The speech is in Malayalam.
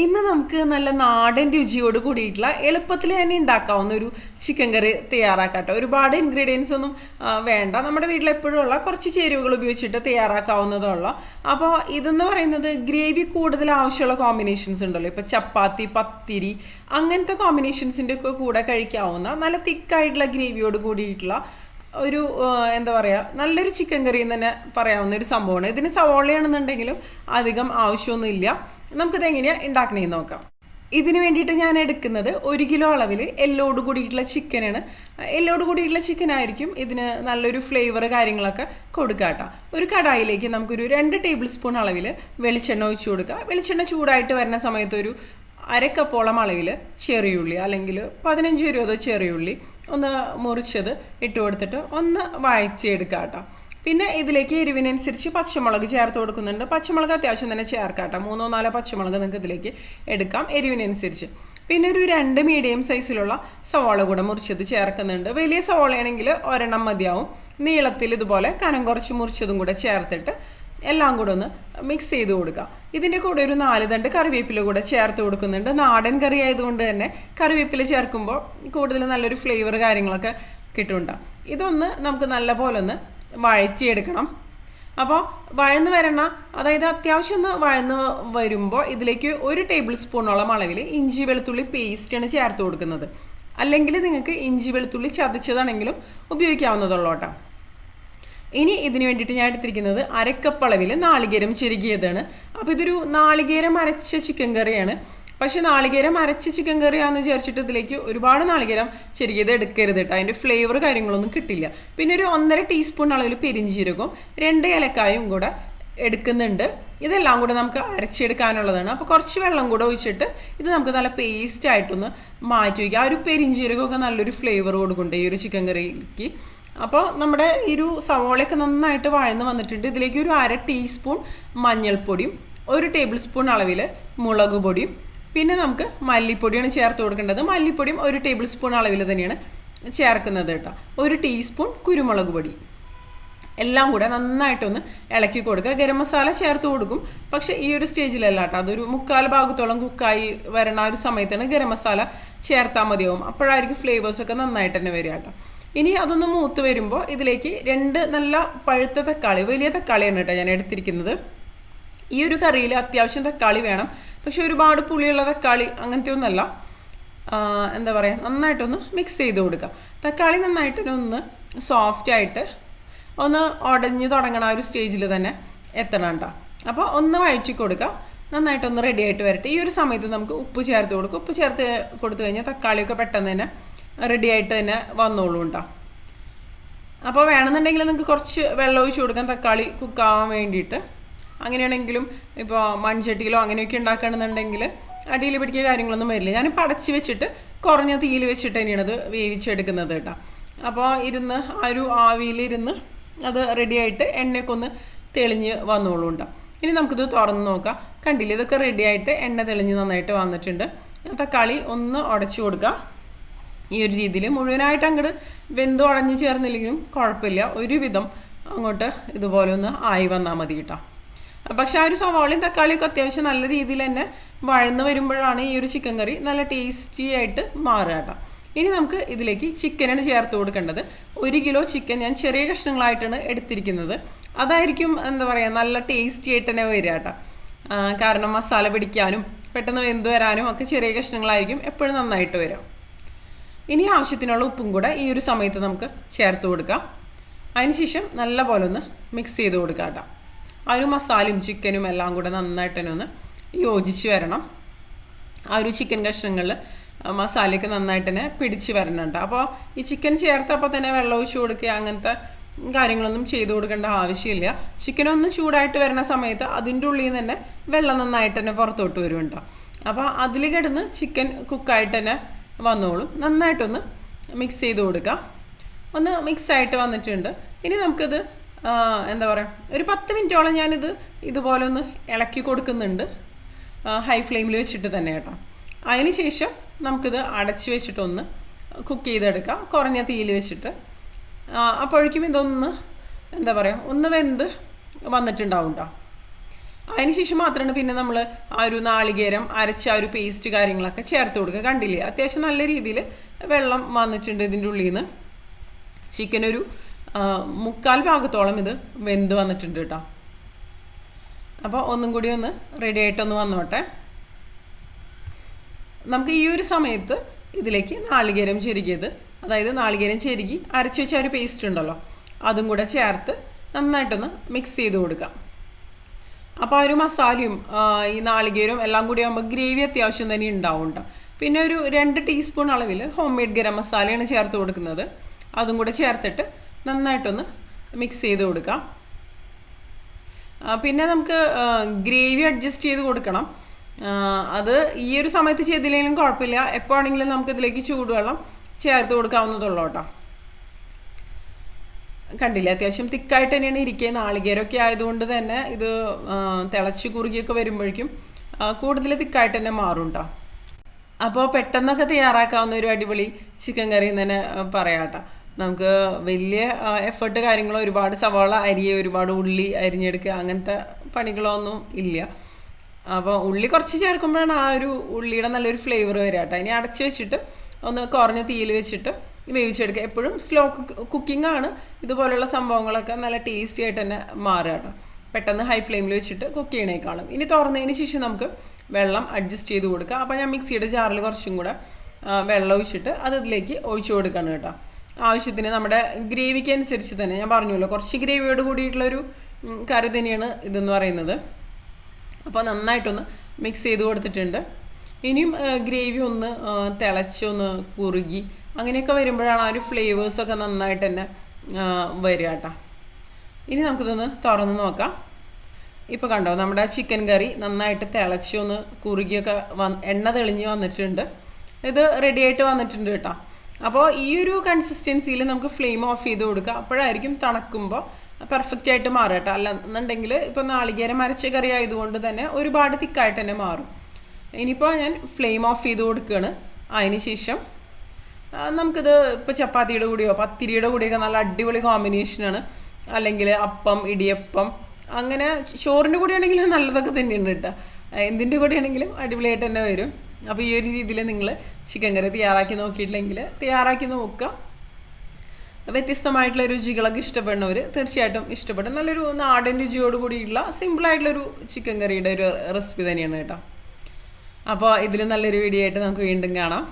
ഇന്ന് നമുക്ക് നല്ല നാടൻ രുചിയോട് കൂടിയിട്ടുള്ള എളുപ്പത്തിൽ തന്നെ ഉണ്ടാക്കാവുന്ന ഒരു ചിക്കൻ കറി തയ്യാറാക്കാട്ടോ. ഒരുപാട് ഇൻഗ്രീഡിയൻസ് ഒന്നും വേണ്ട. നമ്മുടെ വീട്ടിൽ എപ്പോഴും ഉള്ള കുറച്ച് ചേരുവകൾ ഉപയോഗിച്ചിട്ട് തയ്യാറാക്കാവുന്നതുള്ള. അപ്പോൾ ഇതെന്ന് പറയുന്നത് ഗ്രേവി കൂടുതൽ ആവശ്യമുള്ള കോമ്പിനേഷൻസ് ഉണ്ടല്ലോ. ഇപ്പോൾ ചപ്പാത്തി പത്തിരി അങ്ങനത്തെ കോമ്പിനേഷൻസിന്റെ ഒക്കെ കൂടെ കഴിക്കാവുന്ന നല്ല തിക്കായിട്ടുള്ള ഗ്രേവിയോട് കൂടിയിട്ടുള്ള ഒരു എന്താ പറയുക നല്ലൊരു ചിക്കൻ കറി എന്ന് തന്നെ പറയാവുന്ന ഒരു സംഭവമാണ്. ഇതിന് സവോളയാണെന്നുണ്ടെങ്കിലും അധികം ആവശ്യമൊന്നുമില്ല. നമുക്കിത് എങ്ങനെയാണ് ഉണ്ടാക്കണേന്ന് നോക്കാം. ഇതിന് വേണ്ടിയിട്ട് ഞാൻ എടുക്കുന്നത് ഒരു കിലോ അളവിൽ എല്ലോട് കൂടിയിട്ടുള്ള ചിക്കനാണ് എല്ലോട് കൂടിയിട്ടുള്ള ചിക്കൻ ആയിരിക്കും ഇതിന് നല്ലൊരു ഫ്ലേവർ കാര്യങ്ങളൊക്കെ കൊടുക്കുക കേട്ടോ. ഒരു കടായിലേക്ക് നമുക്കൊരു രണ്ട് ടേബിൾ സ്പൂൺ അളവിൽ വെളിച്ചെണ്ണ ഒഴിച്ചു കൊടുക്കുക. വെളിച്ചെണ്ണ ചൂടായിട്ട് വരുന്ന സമയത്ത് ഒരു അരക്കപ്പോളം അളവിൽ ചെറിയുള്ളി അല്ലെങ്കിൽ പതിനഞ്ച് ഇരുപതോ ചെറിയുള്ളി ഒന്ന് മുറിച്ചത് ഇട്ട് കൊടുത്തിട്ട് ഒന്ന് വായിച്ചെടുക്കാം കേട്ടോ. പിന്നെ ഇതിലേക്ക് എരിവിനനുസരിച്ച് പച്ചമുളക് ചേർത്ത് കൊടുക്കുന്നുണ്ട്. പച്ചമുളക് അത്യാവശ്യം തന്നെ ചേർക്കാം മൂന്നോ നാലോ പച്ചമുളക് നിങ്ങൾക്ക് ഇതിലേക്ക് എടുക്കാം എരിവിനനുസരിച്ച്. പിന്നെ ഒരു രണ്ട് മീഡിയം സൈസിലുള്ള സവാള കൂടെ മുറിച്ചത് ചേർക്കുന്നുണ്ട്. വലിയ സവാളയാണെങ്കിൽ ഒരെണ്ണം മതിയാവും. നീളത്തിൽ ഇതുപോലെ കനം കുറച്ച് മുറിച്ചതും കൂടെ ചേർത്തിട്ട് എല്ലാം കൂടെ ഒന്ന് മിക്സ് ചെയ്ത് കൊടുക്കുക. ഇതിന്റെ കൂടെ ഒരു നാല് തണ്ട് കറിവേപ്പില കൂടെ ചേർത്ത് കൊടുക്കുന്നുണ്ട്. നാടൻ കറി ആയതുകൊണ്ട് തന്നെ കറിവേപ്പില ചേർക്കുമ്പോൾ കൂടുതൽ നല്ലൊരു ഫ്ലേവർ കാര്യങ്ങളൊക്കെ കിട്ടുന്നുണ്ടാവും ഇതൊന്ന് നമുക്ക് നല്ല പോലെ ഒന്ന് വഴറ്റിയെടുക്കണം. അപ്പോൾ വഴന്ന് വരണ അതായത് അത്യാവശ്യം ഒന്ന് വഴന്ന് വരുമ്പോൾ ഇതിലേക്ക് ഒരു ടേബിൾ സ്പൂണോളം അളവിൽ ഇഞ്ചി വെളുത്തുള്ളി പേസ്റ്റാണ് ചേർത്ത് കൊടുക്കുന്നത്. അല്ലെങ്കിൽ നിങ്ങൾക്ക് ഇഞ്ചി വെളുത്തുള്ളി ചതച്ചതാണെങ്കിലും ഉപയോഗിക്കാവുന്നതുള്ളൂ കേട്ടോ. ഇനി ഇതിന് വേണ്ടിയിട്ട് ഞാൻ എടുത്തിരിക്കുന്നത് അരക്കപ്പളവിൽ നാളികേരം ചെരുകിയതാണ് അപ്പോൾ ഇതൊരു നാളികേരം അരച്ച ചിക്കൻ കറിയാണ് പക്ഷേ നാളികേരം അരച്ച ചിക്കൻ കറിയാന്ന് വിചാരിച്ചിട്ട് ഇതിലേക്ക് ഒരുപാട് നാളികേരം ചെരുകിയത് എടുക്കരുത് കേട്ടോ അതിന്റെ ഫ്ലേവർ കാര്യങ്ങളൊന്നും കിട്ടില്ല. പിന്നെ ഒരു ഒന്നര ടീസ്പൂൺ അളവിൽ പെരിഞ്ചീരകവും രണ്ട് ഏലക്കായും കൂടെ എടുക്കുന്നുണ്ട്. ഇതെല്ലാം കൂടെ നമുക്ക് അരച്ചെടുക്കാനുള്ളതാണ്. അപ്പോൾ കുറച്ച് വെള്ളം കൂടെ ഒഴിച്ചിട്ട് ഇത് നമുക്ക് നല്ല പേസ്റ്റ് ആയിട്ടൊന്ന് മാറ്റി വയ്ക്കുക ആ ഒരു പെരിഞ്ചീരകമൊക്കെ നല്ലൊരു ഫ്ലേവർ കൊടുക്കുന്നുണ്ട് ഈ ഒരു ചിക്കൻ കറിക്ക് അപ്പോൾ നമ്മുടെ ഈ ഒരു സവോളയൊക്കെ നന്നായിട്ട് വഴന്ന് വന്നിട്ടുണ്ട്. ഇതിലേക്ക് ഒരു അര ടീസ്പൂൺ മഞ്ഞൾപ്പൊടിയും ഒരു ടേബിൾ സ്പൂൺ അളവിൽ മുളക് പൊടിയും പിന്നെ നമുക്ക് മല്ലിപ്പൊടിയാണ് ചേർത്ത് കൊടുക്കേണ്ടത്. മല്ലിപ്പൊടിയും ഒരു ടേബിൾ സ്പൂൺ അളവിൽ തന്നെയാണ് ചേർക്കുന്നത് കേട്ടോ. ഒരു ടീസ്പൂൺ കുരുമുളക് പൊടി. എല്ലാം കൂടെ നന്നായിട്ടൊന്ന് ഇളക്കി കൊടുക്കുക. ഗരം മസാല ചേർത്ത് കൊടുക്കും. പക്ഷെ ഈ ഒരു സ്റ്റേജിലല്ല കേട്ടോ. അതൊരു മുക്കാൽ ഭാഗത്തോളം കുക്കായി വരണ ഒരു സമയത്താണ് ഗരം മസാല ചേർത്താൽ മതിയാവും. അപ്പോഴായിരിക്കും ഫ്ലേവേഴ്സൊക്കെ നന്നായിട്ട് തന്നെ വരിക കേട്ടോ. ഇനി അതൊന്ന് മൂത്ത് വരുമ്പോൾ ഇതിലേക്ക് രണ്ട് നല്ല പഴുത്ത തക്കാളി വലിയ തക്കാളിയാണ് കേട്ടോ ഞാൻ എടുത്തിരിക്കുന്നത്. ഈ ഒരു കറിയിൽ അത്യാവശ്യം തക്കാളി വേണം. പക്ഷെ ഒരുപാട് പുളിയുള്ള തക്കാളി അങ്ങനത്തെ ഒന്നല്ല. എന്താ പറയുക നന്നായിട്ടൊന്ന് മിക്സ് ചെയ്ത് കൊടുക്കുക തക്കാളി നന്നായിട്ട് ഒന്ന് സോഫ്റ്റ് ആയിട്ട് ഒന്ന് ഉടഞ്ഞ് തുടങ്ങണ ആ ഒരു സ്റ്റേജിൽ തന്നെ എത്തണം കേട്ടോ അപ്പോൾ ഒന്ന് വഴിച്ചു കൊടുക്കുക നന്നായിട്ടൊന്ന് റെഡി ആയിട്ട് വരട്ടെ. ഈ ഒരു സമയത്ത് നമുക്ക് ഉപ്പ് ചേർത്ത് കൊടുക്കും. ഉപ്പ് ചേർത്ത് കൊടുത്തു കഴിഞ്ഞാൽ തക്കാളിയൊക്കെ പെട്ടെന്ന് തന്നെ റെഡി ആയിട്ട് തന്നെ വന്നോളൂ കേട്ടോ അപ്പോൾ വേണമെന്നുണ്ടെങ്കിൽ നിങ്ങൾക്ക് കുറച്ച് വെള്ളം ഒഴിച്ച് കൊടുക്കാം. തക്കാളി കുക്കാവാൻ വേണ്ടിയിട്ട്. അങ്ങനെയാണെങ്കിലും ഇപ്പോൾ മൺചട്ടിയിലോ അങ്ങനെയൊക്കെ ഉണ്ടാക്കണമെന്നുണ്ടെങ്കിൽ അടിയിൽ പിടിക്കുക കാര്യങ്ങളൊന്നും വരില്ല. ഞാനിപ്പോൾ അടച്ചു വെച്ചിട്ട് കുറഞ്ഞ തീയിൽ വെച്ചിട്ട് തന്നെയാണ് അത് വേവിച്ചെടുക്കുന്നത് കേട്ടോ. അപ്പോൾ ഇരുന്ന് ആ ഒരു ആവിയിലിരുന്ന് അത് റെഡിയായിട്ട് എണ്ണയൊക്കെ ഒന്ന് തെളിഞ്ഞ് വന്നോളൂ ഉണ്ടാവും ഇനി നമുക്കിത് തുറന്ന് നോക്കാം. കണ്ടില്ലേ? ഇതൊക്കെ റെഡിയായിട്ട് എണ്ണ തെളിഞ്ഞ് നന്നായിട്ട് വന്നിട്ടുണ്ട്. തക്കാളി ഒന്ന് ഉടച്ചു കൊടുക്കുക ഈ ഒരു രീതിയിൽ മുഴുവനായിട്ട് അങ്ങോട്ട് വെന്ത് ഉടഞ്ഞു ചേർന്നില്ലെങ്കിലും കുഴപ്പമില്ല. ഒരുവിധം അങ്ങോട്ട് ഇതുപോലെ ഒന്ന് ആയി വന്നാൽ മതി കേട്ടോ. പക്ഷെ ആ ഒരു സവാളയും തക്കാളിയൊക്കെ അത്യാവശ്യം നല്ല രീതിയിൽ തന്നെ വഴന്ന് വരുമ്പോഴാണ് ഈ ഒരു ചിക്കൻ കറി നല്ല ടേസ്റ്റി ആയിട്ട് മാറുക കേട്ടോ. ഇനി നമുക്ക് ഇതിലേക്ക് ചിക്കനാണ് ചേർത്ത് കൊടുക്കേണ്ടത് ഒരു കിലോ ചിക്കൻ ഞാൻ ചെറിയ കഷ്ണങ്ങളായിട്ടാണ് എടുത്തിരിക്കുന്നത്. അതായിരിക്കും എന്താ പറയുക നല്ല ടേസ്റ്റി ആയിട്ട് തന്നെ വരിക കേട്ടോ. കാരണം മസാല പിടിക്കാനും പെട്ടെന്ന് വെന്ത് വരാനും ഒക്കെ ചെറിയ കഷ്ണങ്ങളായിരിക്കും എപ്പോഴും നന്നായിട്ട് വരാം ഇനി ആവശ്യത്തിനുള്ള ഉപ്പും കൂടെ ഈ ഒരു സമയത്ത് നമുക്ക് ചേർത്ത് കൊടുക്കാം. അതിനുശേഷം നല്ല പോലെ ഒന്ന് മിക്സ് ചെയ്ത് കൊടുക്കാം കേട്ടോ. ആ ഒരു മസാലയും ചിക്കനും എല്ലാം കൂടെ നന്നായിട്ട് തന്നെ ഒന്ന് യോജിച്ച് വരണം. ആ ഒരു ചിക്കൻ കഷ്ണങ്ങളിൽ മസാലയൊക്കെ നന്നായിട്ട് തന്നെ പിടിച്ച് വരണുണ്ട്. അപ്പോൾ ഈ ചിക്കൻ ചേർത്തപ്പോൾ തന്നെ വെള്ളം ഒഴിച്ച് കൊടുക്കുക അങ്ങനത്തെ കാര്യങ്ങളൊന്നും ചെയ്തു കൊടുക്കേണ്ട ആവശ്യമില്ല. ചിക്കൻ ഒന്ന് ചൂടായിട്ട് വരുന്ന സമയത്ത് അതിന്റെ ഉള്ളിൽ നിന്ന് തന്നെ വെള്ളം നന്നായിട്ട് തന്നെ പുറത്തോട്ട് വരുമുണ്ട് അപ്പോൾ അതിൽ കിടന്ന് ചിക്കൻ കുക്കായിട്ട് തന്നെ വന്നോളും. നന്നായിട്ടൊന്ന് മിക്സ് ചെയ്ത് കൊടുക്കുക ഒന്ന് മിക്സ് ആയിട്ട് വന്നിട്ടുണ്ട്. ഇനി നമുക്കിത് എന്താ പറയുക ഒരു പത്ത് മിനിറ്റോളം ഞാനിത് ഇതുപോലെ ഒന്ന് ഇളക്കി കൊടുക്കുന്നുണ്ട്. ഹൈ ഫ്ലെയിമിൽ വെച്ചിട്ട് തന്നെ കേട്ടോ. അതിന് ശേഷം നമുക്കിത് അടച്ച് വെച്ചിട്ടൊന്ന് കുക്ക് ചെയ്തെടുക്കാം. കുറഞ്ഞ തീയിൽ വെച്ചിട്ട്. അപ്പോഴേക്കും ഇതൊന്ന് എന്താ പറയുക ഒന്ന് വെന്ത് വന്നിട്ടുണ്ടാവും കേട്ടോ അതിനുശേഷം മാത്രമാണ് പിന്നെ നമ്മൾ ആ ഒരു നാളികേരം അരച്ച ആ ഒരു പേസ്റ്റ് കാര്യങ്ങളൊക്കെ ചേർത്ത് കൊടുക്കുക. കണ്ടില്ലേ? അത്യാവശ്യം നല്ല രീതിയിൽ വെള്ളം വന്നിട്ടുണ്ട് ഇതിന്റെ ഉള്ളിൽ നിന്ന് ചിക്കൻ ഒരു മുക്കാൽ ഭാഗത്തോളം ഇത് വെന്ത് വന്നിട്ടുണ്ട് കേട്ടോ അപ്പോൾ ഒന്നും കൂടി ഒന്ന് റെഡി ആയിട്ടൊന്ന് വന്നോട്ടെ. നമുക്ക് ഈ ഒരു സമയത്ത് ഇതിലേക്ക് നാളികേരം ചെരുകിയത് അതായത് നാളികേരം ചെരുകി അരച്ച് വെച്ച ഒരു പേസ്റ്റ് ഉണ്ടല്ലോ അതും കൂടെ ചേർത്ത് നന്നായിട്ടൊന്ന് മിക്സ് ചെയ്ത് കൊടുക്കാം. അപ്പോൾ ഒരു മസാലയും ഈ നാളികേരവും എല്ലാം കൂടി ആകുമ്പോൾ ഗ്രേവി അത്യാവശ്യം തന്നെ ഉണ്ടാവും. പിന്നെ ഒരു രണ്ട് ടീസ്പൂൺ അളവിൽ ഹോം മെയ്ഡ് ഗരം മസാലയാണ് ചേർത്ത് കൊടുക്കുന്നത്. അതും കൂടെ ചേർത്തിട്ട് നന്നായിട്ടൊന്ന് മിക്സ് ചെയ്ത് കൊടുക്കാം. പിന്നെ നമുക്ക് ഗ്രേവി അഡ്ജസ്റ്റ് ചെയ്ത് കൊടുക്കണം. അത് ഈ ഒരു സമയത്ത് ചെയ്തില്ലെങ്കിലും കുഴപ്പമില്ല. എപ്പോഴാണെങ്കിലും നമുക്ക് ഇതിലേക്ക് ചൂടുവെള്ളം ചേർത്ത് കൊടുക്കാവുന്നതുള്ളൂ കേട്ടോ. കണ്ടില്ല? അത്യാവശ്യം തിക്കായിട്ട് തന്നെയാണ് ഇരിക്കുക നാളികേരമൊക്കെ ആയതുകൊണ്ട് തന്നെ ഇത് തിളച്ച് കുറുകിയൊക്കെ വരുമ്പോഴേക്കും കൂടുതൽ തിക്കായിട്ട് തന്നെ മാറും കേട്ടോ. അപ്പോൾ പെട്ടെന്നൊക്കെ തയ്യാറാക്കാവുന്ന ഒരു അടിപൊളി ചിക്കൻ കറി തന്നെ പറയാം കേട്ടോ. നമുക്ക് വലിയ എഫേർട്ട് കാര്യങ്ങളോ ഒരുപാട് സവാള അരിയ ഒരുപാട് ഉള്ളി അരിഞ്ഞെടുക്കുക അങ്ങനത്തെ പണികളോ ഒന്നും ഇല്ല. അപ്പോൾ ഉള്ളി കുറച്ച് ചേർക്കുമ്പോഴാണ് ആ ഒരു ഉള്ളിയുടെ നല്ലൊരു ഫ്ലേവർ വരിക കേട്ടോ. ഇനി അടച്ച് വെച്ചിട്ട് ഒന്ന് കുറഞ്ഞ തീയിൽ വെച്ചിട്ട് വേവിച്ചെടുക്കുക. എപ്പോഴും സ്ലോ കുക്കിംഗ് ആണ്. ഇതുപോലുള്ള സംഭവങ്ങളൊക്കെ നല്ല ടേസ്റ്റി ആയിട്ട് തന്നെ മാറുക കേട്ടോ. പെട്ടെന്ന് ഹൈ ഫ്ലെയിമിൽ വെച്ചിട്ട് കുക്ക് ചെയ്യണേക്കാളും. ഇനി തുറന്നതിന് ശേഷം നമുക്ക് വെള്ളം അഡ്ജസ്റ്റ് ചെയ്ത് കൊടുക്കുക അപ്പോൾ ഞാൻ മിക്സിയുടെ ജാറിൽ കുറച്ചും കൂടെ വെള്ളം ഒഴിച്ചിട്ട് അത് ഇതിലേക്ക് ഒഴിച്ചു കൊടുക്കണം കേട്ടോ. ആവശ്യത്തിന് നമ്മുടെ ഗ്രേവിക്ക് അനുസരിച്ച് തന്നെ ഞാൻ പറഞ്ഞല്ലോ കുറച്ച് ഗ്രേവിയോട് കൂടിയിട്ടുള്ളൊരു കറി തന്നെയാണ് ഇതെന്ന് പറയുന്നത്. അപ്പോൾ നന്നായിട്ടൊന്ന് മിക്സ് ചെയ്ത് കൊടുത്തിട്ടുണ്ട്. ഇനിയും ഗ്രേവി ഒന്ന് തിളച്ചൊന്ന് കുറുകി അങ്ങനെയൊക്കെ വരുമ്പോഴാണ് ആ ഒരു ഫ്ലേവേഴ്സൊക്കെ നന്നായിട്ട് തന്നെ വരിക കേട്ടോ ഇനി നമുക്കിതൊന്ന് തുറന്ന് നോക്കാം. ഇപ്പോൾ കണ്ടോ നമ്മുടെ ചിക്കൻ കറി നന്നായിട്ട് തിളച്ചൊന്ന് കുറുകിയൊക്കെ വന്ന് എണ്ണ തെളിഞ്ഞ് വന്നിട്ടുണ്ട്. ഇത് റെഡിയായിട്ട് വന്നിട്ടുണ്ട് കേട്ടോ അപ്പോൾ ഈ ഒരു കൺസിസ്റ്റൻസിയിൽ നമുക്ക് ഫ്ലെയിം ഓഫ് ചെയ്ത് കൊടുക്കുക. അപ്പോഴായിരിക്കും തണക്കുമ്പോൾ പെർഫെക്റ്റ് ആയിട്ട് മാറുക കേട്ടോ അല്ല എന്നുണ്ടെങ്കിൽ ഇപ്പോൾ നാളികേരം അരച്ച കറി ആയതുകൊണ്ട് തന്നെ ഒരുപാട് തിക്കായിട്ട് തന്നെ മാറും. ഇനിയിപ്പോൾ ഞാൻ ഫ്ലെയിം ഓഫ് ചെയ്ത് കൊടുക്കുകയാണ് അതിന് ശേഷം നമുക്കിത് ഇപ്പോൾ ചപ്പാത്തിയുടെ കൂടെയോ പത്തിരിയുടെ കൂടെയൊക്കെ നല്ല അടിപൊളി കോമ്പിനേഷനാണ് അല്ലെങ്കിൽ അപ്പം ഇടിയപ്പം അങ്ങനെ ചോറിന്റെ കൂടെയാണെങ്കിലും നല്ലതൊക്കെ തന്നെയുണ്ട് കേട്ടോ എന്തിന്റെ കൂടെയാണെങ്കിലും അടിപൊളിയായിട്ട് തന്നെ വരും. അപ്പോൾ ഈ ഒരു രീതിയിൽ നിങ്ങൾ ചിക്കൻ കറി തയ്യാറാക്കി നോക്കിയിട്ടില്ലെങ്കിൽ തയ്യാറാക്കി നോക്കുക. വ്യത്യസ്തമായിട്ടുള്ള രുചികളൊക്കെ ഇഷ്ടപ്പെടുന്നവർ തീർച്ചയായിട്ടും ഇഷ്ടപ്പെടും. നല്ലൊരു നാടൻ രുചിയോട് കൂടിയിട്ടുള്ള സിമ്പിളായിട്ടുള്ളൊരു ചിക്കൻ കറിയുടെ ഒരു റെസിപ്പി തന്നെയാണ് കേട്ടോ. അപ്പോൾ ഇതിൽ നല്ലൊരു വീഡിയോ ആയിട്ട് നമുക്ക് വീണ്ടും കാണാം.